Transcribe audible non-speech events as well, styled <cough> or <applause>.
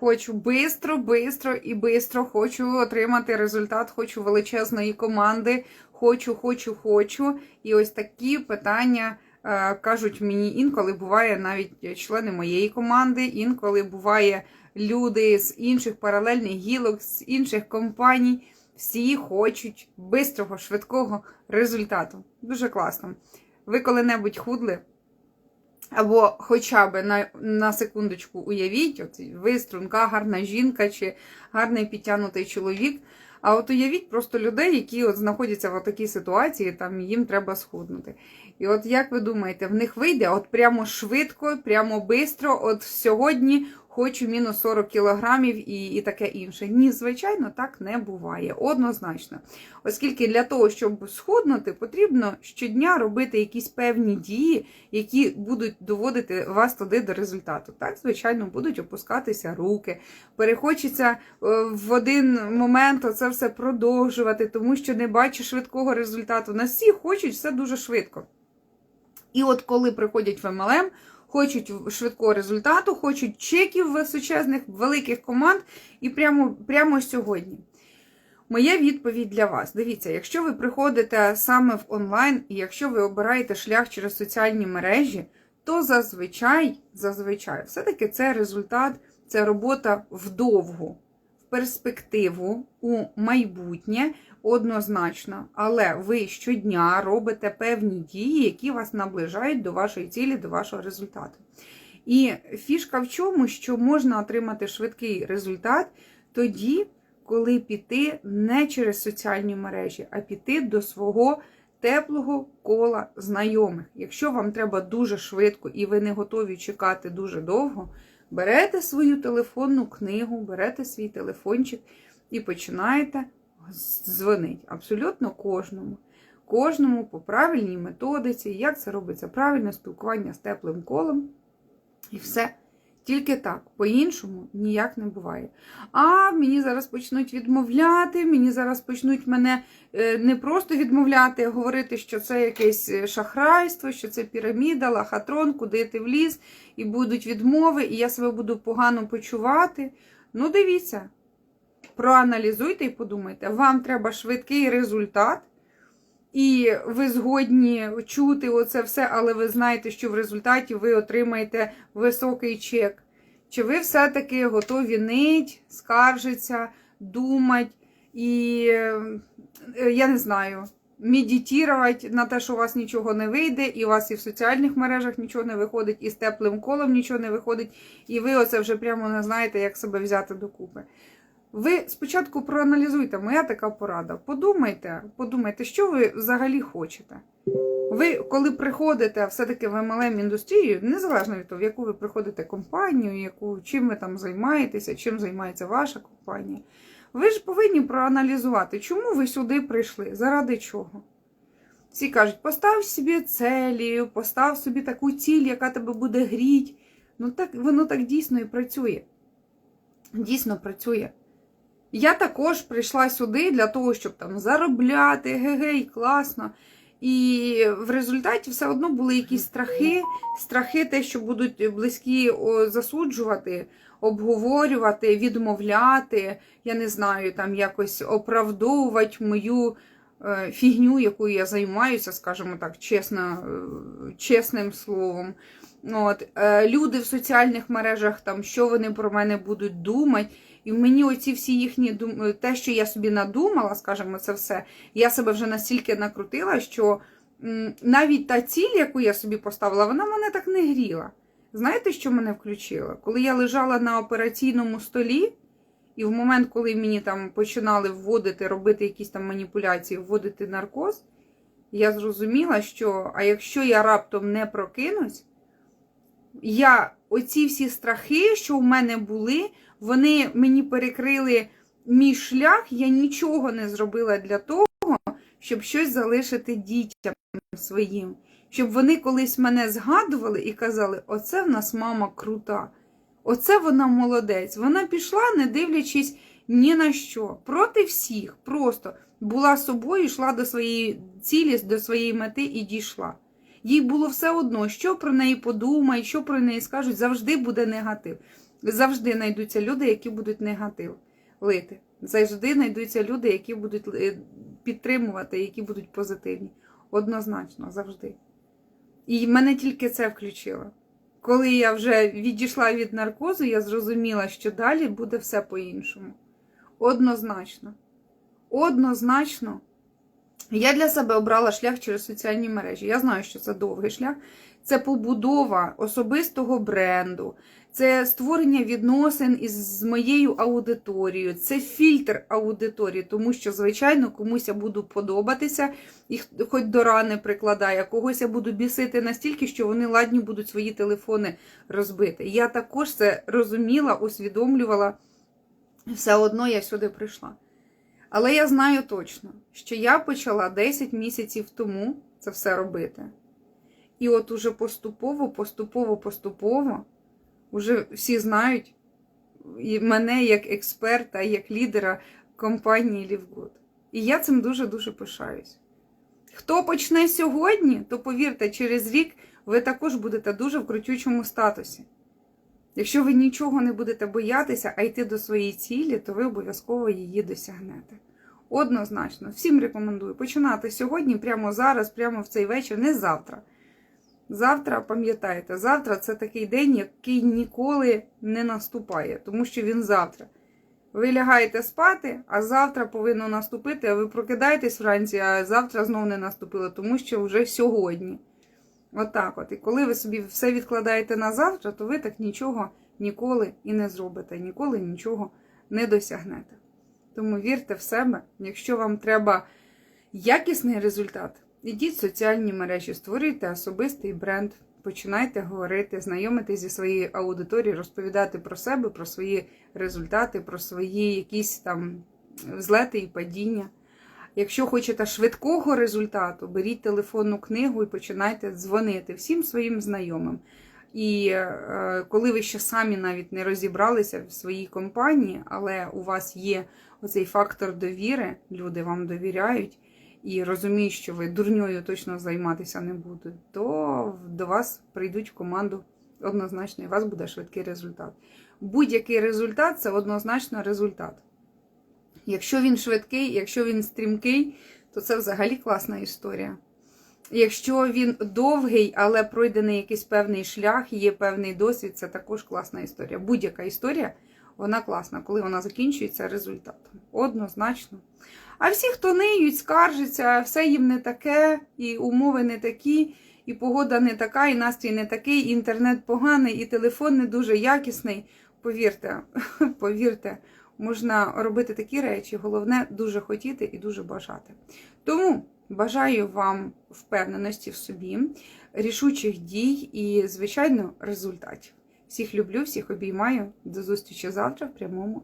Хочу бистро, бистро і бистро хочу отримати результат, хочу величезної команди, хочу, хочу, хочу. І ось такі питання е, кажуть мені інколи буває навіть члени моєї команди, інколи буває люди з інших паралельних гілок, з інших компаній. Всі хочуть бистрого, швидкого результату. Дуже класно. Ви коли-небудь худли? Або хоча б на, на секундочку уявіть, от ви струнка, гарна жінка чи гарний підтягнутий чоловік. А от уявіть просто людей, які от знаходяться в такій ситуації, там їм треба схуднути. І от як ви думаєте, в них вийде от прямо швидко, прямо бистро, от сьогодні хочу мінус 40 кілограмів і, і таке інше. Ні, звичайно, так не буває. Однозначно. Оскільки для того, щоб схуднути, потрібно щодня робити якісь певні дії, які будуть доводити вас туди до результату. Так, звичайно, будуть опускатися руки, перехочеться е, в один момент це все продовжувати, тому що не бачиш швидкого результату. На всі хочуть все дуже швидко. І от коли приходять в MLM, хочуть швидкого результату, хочуть чеків височезних, великих команд, і прямо, прямо сьогодні. Моя відповідь для вас. Дивіться, якщо ви приходите саме в онлайн, і якщо ви обираєте шлях через соціальні мережі, то зазвичай, зазвичай, все-таки це результат, це робота вдовгу, в перспективу, у майбутнє, однозначно. Але ви щодня робите певні дії, які вас наближають до вашої цілі, до вашого результату. І фішка в чому, що можна отримати швидкий результат тоді, коли піти не через соціальні мережі, а піти до свого теплого кола знайомих. Якщо вам треба дуже швидко і ви не готові чекати дуже довго, берете свою телефонну книгу, берете свій телефончик і починаєте дзвонити абсолютно кожному. Кожному по правильній методиці, як це робиться правильно, спілкування з теплим колом. І все. Тільки так, по-іншому ніяк не буває. А мені зараз почнуть відмовляти, мені зараз почнуть мене е, не просто відмовляти, а говорити, що це якесь е, шахрайство, що це піраміда, лахатрон, куди ти вліз, і будуть відмови, і я себе буду погано почувати. Ну, дивіться, проаналізуйте і подумайте, вам треба швидкий результат. І ви згодні чути оце все, але ви знаєте, що в результаті ви отримаєте високий чек. Чи ви все-таки готові нить, скаржитися, думати і, е, я не знаю, медитувати на те, що у вас нічого не вийде, і у вас і в соціальних мережах нічого не виходить, і з теплим колом нічого не виходить, і ви оце вже прямо не знаєте, як себе взяти докупи. Ви спочатку проаналізуйте, моя така порада. Подумайте, подумайте, що ви взагалі хочете. Ви, коли приходите все-таки в MLM індустрію, незалежно від того, в яку ви приходите компанію, яку, чим ви там займаєтеся, чим займається ваша компанія, ви ж повинні проаналізувати, чому ви сюди прийшли, заради чого. Всі кажуть, постав собі целі, постав собі таку ціль, яка тебе буде гріть. Ну так воно так дійсно і працює. Дійсно працює. Я також прийшла сюди для того, щоб там заробляти, гегей, класно. І в результаті все одно були якісь страхи, страхи, те, що будуть близькі засуджувати, обговорювати, відмовляти, я не знаю, там якось оправдовувати мою е, фігню, якою я займаюся, скажімо так, чесно, е, чесним словом. От, е, Люди в соціальних мережах, там, що вони про мене будуть думати. І мені оці всі їхні дум... те, що я собі надумала, скажімо, це все, я себе вже настільки накрутила, що навіть та ціль, яку я собі поставила, вона мене так не гріла. Знаєте, що мене включило? Коли я лежала на операційному столі, і в момент, коли мені там починали вводити, робити якісь там маніпуляції, вводити наркоз, я зрозуміла, що а якщо я раптом не прокинусь, я оці всі страхи, що в мене були, вони мені перекрили мій шлях, я нічого не зробила для того, щоб щось залишити дітям своїм. Щоб вони колись мене згадували і казали, оце в нас мама крута, оце вона молодець. Вона пішла, не дивлячись ні на що. Проти всіх. Просто була собою, йшла до своєї цілі, до своєї мети і дійшла. Їй було все одно, що про неї подумають, що про неї скажуть, завжди буде негатив. Завжди знайдуться люди, які будуть негатив лити. Завжди знайдуться люди, які будуть е, підтримувати, які будуть позитивні. Однозначно, завжди. І мене тільки це включило. Коли я вже відійшла від наркозу, я зрозуміла, що далі буде все по-іншому. Однозначно. Однозначно. Я для себе обрала шлях через соціальні мережі. Я знаю, що це довгий шлях. Це побудова особистого бренду, це створення відносин із моєю аудиторією, це фільтр аудиторії, тому що, звичайно, комусь я буду подобатися, і хоч до рани прикладає, когось я буду бісити настільки, що вони ладні будуть свої телефони розбити. Я також це розуміла, усвідомлювала, все одно я сюди прийшла. Але я знаю точно, що я почала 10 місяців тому це все робити. І от уже поступово, поступово, поступово, уже всі знають мене як експерта, як лідера компанії Лівгуд. І я цим дуже-дуже пишаюсь. Хто почне сьогодні, то повірте, через рік ви також будете дуже в крутючому статусі. Якщо ви нічого не будете боятися, а йти до своєї цілі, то ви обов'язково її досягнете. Однозначно, всім рекомендую починати сьогодні, прямо зараз, прямо в цей вечір, не завтра. Завтра, пам'ятайте, завтра це такий день, який ніколи не наступає, тому що він завтра. Ви лягаєте спати, а завтра повинно наступити, а ви прокидаєтесь вранці, а завтра знов не наступило, тому що вже сьогодні. Отак от. І коли ви собі все відкладаєте на завтра, то ви так нічого ніколи і не зробите, ніколи нічого не досягнете. Тому вірте в себе, якщо вам треба якісний результат, ідіть в соціальні мережі, створюйте особистий бренд, починайте говорити, знайомитись зі своєю аудиторією, розповідати про себе, про свої результати, про свої якісь там злети і падіння. Якщо хочете швидкого результату, беріть телефонну книгу і починайте дзвонити всім своїм знайомим. І е, коли ви ще самі навіть не розібралися в своїй компанії, але у вас є оцей фактор довіри, люди вам довіряють і розуміють, що ви дурньою точно займатися не будуть, то до вас прийдуть в команду однозначно, і у вас буде швидкий результат. Будь-який результат це однозначно результат. Якщо він швидкий, якщо він стрімкий, то це взагалі класна історія. Якщо він довгий, але пройдений якийсь певний шлях, є певний досвід, це також класна історія. Будь-яка історія, вона класна, коли вона закінчується результатом. Однозначно. А всі, хто ниють, скаржаться, все їм не таке, і умови не такі, і погода не така, і настрій не такий, і інтернет поганий, і телефон не дуже якісний. Повірте, <laughs> повірте, можна робити такі речі. Головне дуже хотіти і дуже бажати. Тому бажаю вам впевненості в собі, рішучих дій і, звичайно, результатів. Всіх люблю, всіх обіймаю. До зустрічі завтра в прямому.